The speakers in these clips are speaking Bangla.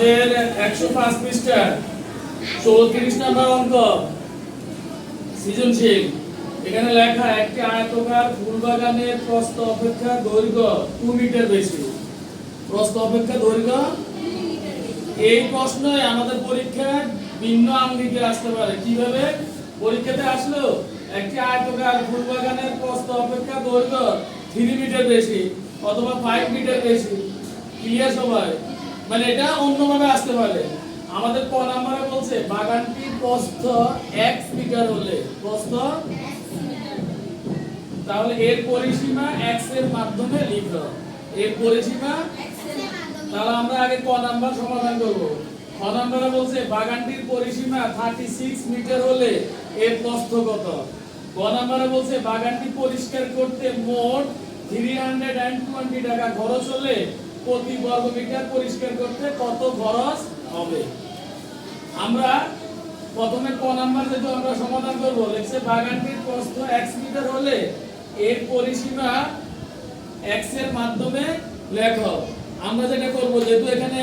আমাদের একশো পাঁচ পৃষ্ঠা চৌত্রিশ নাম্বার অঙ্ক, সৃজনশীল। এখানে লেখা, একটি আয়তকার ফুল বাগানের প্রস্থ অপেক্ষা দৈর্ঘ্য টু মিটার বেশি। প্রস্থ অপেক্ষা দৈর্ঘ্য? এই প্রশ্নই আমাদের পরীক্ষায় ভিন্ন আঙ্গিকে আসতে পারে। কীভাবে? পরীক্ষাতে আসলো, একটি আয়তকার ফুল বাগানের প্রস্থ অপেক্ষা দৈর্ঘ্য থ্রি মিটার বেশি অথবা ফাইভ মিটার বেশি। ক্লিয়ার সবাই? মানে এটা অন্যভাবে আসতে পারে আমাদের ক নাম্বারে বলছে বাগানটির প্রস্থ এক্স মিটার হলে। প্রস্থ? তাহলে এর পরিসীমা এক্সের মাধ্যমে লিখো এর পরিসীমা? তাহলে আমরা আগে ক নাম্বার সমাধান করব। ক নাম্বারে বলছে, বাগানটির পরিসীমা 36 মিটার হলে এর প্রস্থ কত? ক নাম্বারে বলছে, বাগানটি পরিষ্কার করতে মোট 320 টাকা খরচ হলে প্রতি বর্গ মিটার পরিষ্কার করতে কত খরচ হবে? আমরা প্রথমে ক নাম্বার যেহেতু আমরা সমাধান করব লেখছে বাগানটির প্রস্থ x মিটার হলে এর পরিসীমা x এর মাধ্যমে লেখো। আমরা যেটা করব, যেহেতু এখানে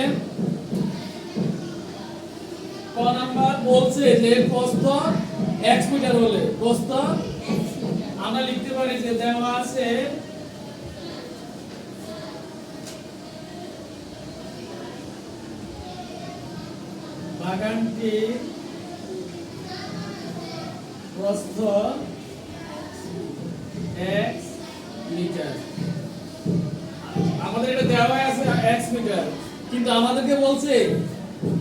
ক নাম্বার বলছে যে প্রস্থ x মিটার হলে, প্রস্থ আমরা লিখতে পারি যে দেওয়া আছে বাগানটি প্রস্থ মিটার। আমাদের এটা দেওয়া আছে মিটার। কিন্তু আমাদেরকে বলছে,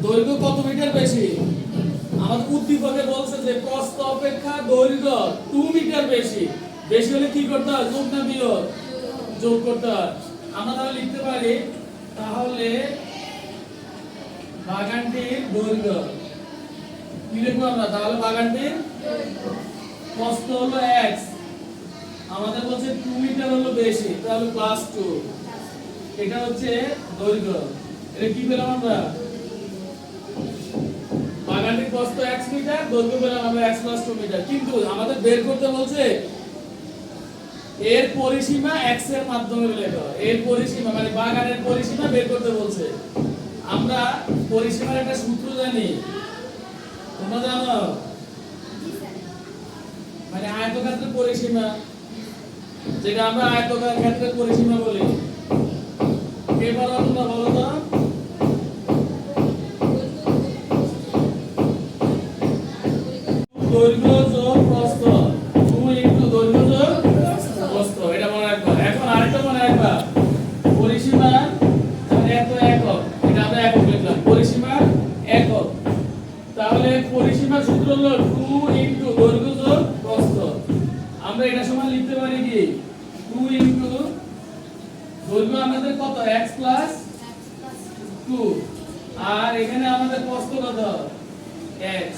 দৈর্ঘ্য কত মিটার বেশি? আমাদের উদ্দীপকে বলছে যে, প্রস্থ অপেক্ষা দৈর্ঘ্য 2 মিটার বেশি। বেশি হলে কি করতে হয়? যোগ না বিয়োগ? যোগ করতে হয়। আমরা তাহলে লিখতে পারি, তাহলে বাগানটির দৈর্ঘ্য। কি লিখব আমরা? তাহলে বাগানটির হলো x আমাদের বলছে 2 মিটার হলো বেশি, তাহলে প্লাস 2 এটা হচ্ছে দৈর্ঘ্য। এটা কি পেলাম আমরা? বাগানটির x মিটার দৈর্ঘ্য পেলাম আমরা x 2 মিটার কিন্তু আমাদের বের করতে বলছে এর পরিসীমা x এর মাধ্যমে লেখো। এর পরিসীমা মানে বাগানের পরিসীমা বের করতে বলছে। আমরা পরিসীমার একটা সূত্র জানি। তোমরা জানো? মানে আয়তক্ষেত্রের পরিসীমা। যেটা আমরা আয়তক্ষেত্রের পরিসীমা বলি। এবার তোমরা বলো আমরা একক লিখলাম পরিসীমা একক। তাহলে পরিসীমার সূত্র হলো 2 ইনটু দৈর্ঘ্য যোগ প্রস্থ আমরা এটা সমান লিখতে পারি কি? 2 ইনটু দৈর্ঘ্য আমাদের কত? x প্লাস 2 আর এখানে আমাদের প্রস্থ কত? x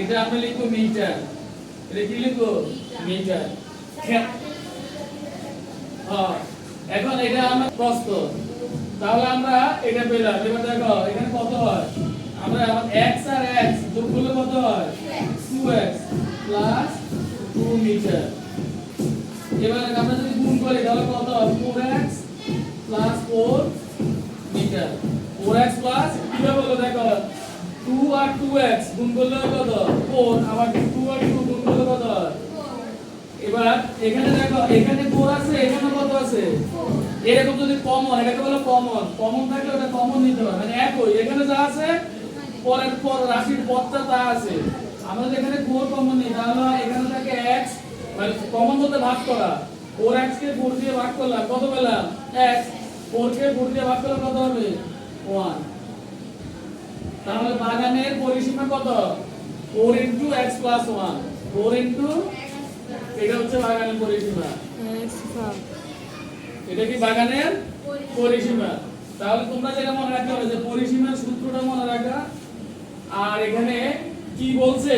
এটা আমরা লিখব মিটার এটা কি লিখব? মিটার হ্যাঁ, এখন এটা আমার প্রস্থ তাহলে আমরা এটা পেলাম এবার দেখো এখানে কত হয়? আমরা x আর x যোগ করলে কত হয়? 2x প্লাস 2 মিটার এবার আমরা যদি গুণ করি তাহলে কত হয়? 4x plus 4 metre 4x plus কীভাবে হলো দেখো? 2 আর 2x গুণ করলে কত 4 আবার 2 আর 2 গুণ করলে কত হয়? এবার এখানে দেখো এখানে 4 আছে এখানে কত আছে? এরকম যদি কমন এটাকে বলে কমন কমন থাকলে ওটা কমন নিতে হবে মানে একই, এখানে যা আছে, পরের পর, রাশির পদটা তা আছে। আমরা যেখানে 4 কমন নিই, তাহলে এখানে থাকে x মানে কমন বলতে ভাগ করা। 4x কে 4 দিয়ে ভাগ করলাম, কত পেলাম? x 4 কে 4 দিয়ে ভাগ করলে কত হবে? 1 তাহলে বাগানের পরিসীমা কত? 4 ইনটু x 1 4 ইনটু এটা হচ্ছে বাগানের পরিসীমা। এটা কি বাগানের? পরিসীমা। তাহলে তোমরা যেটা মনে রাখতে হবে যে পরিসীমার সূত্রটা মনে রাখা। আর এখানে কি বলছে?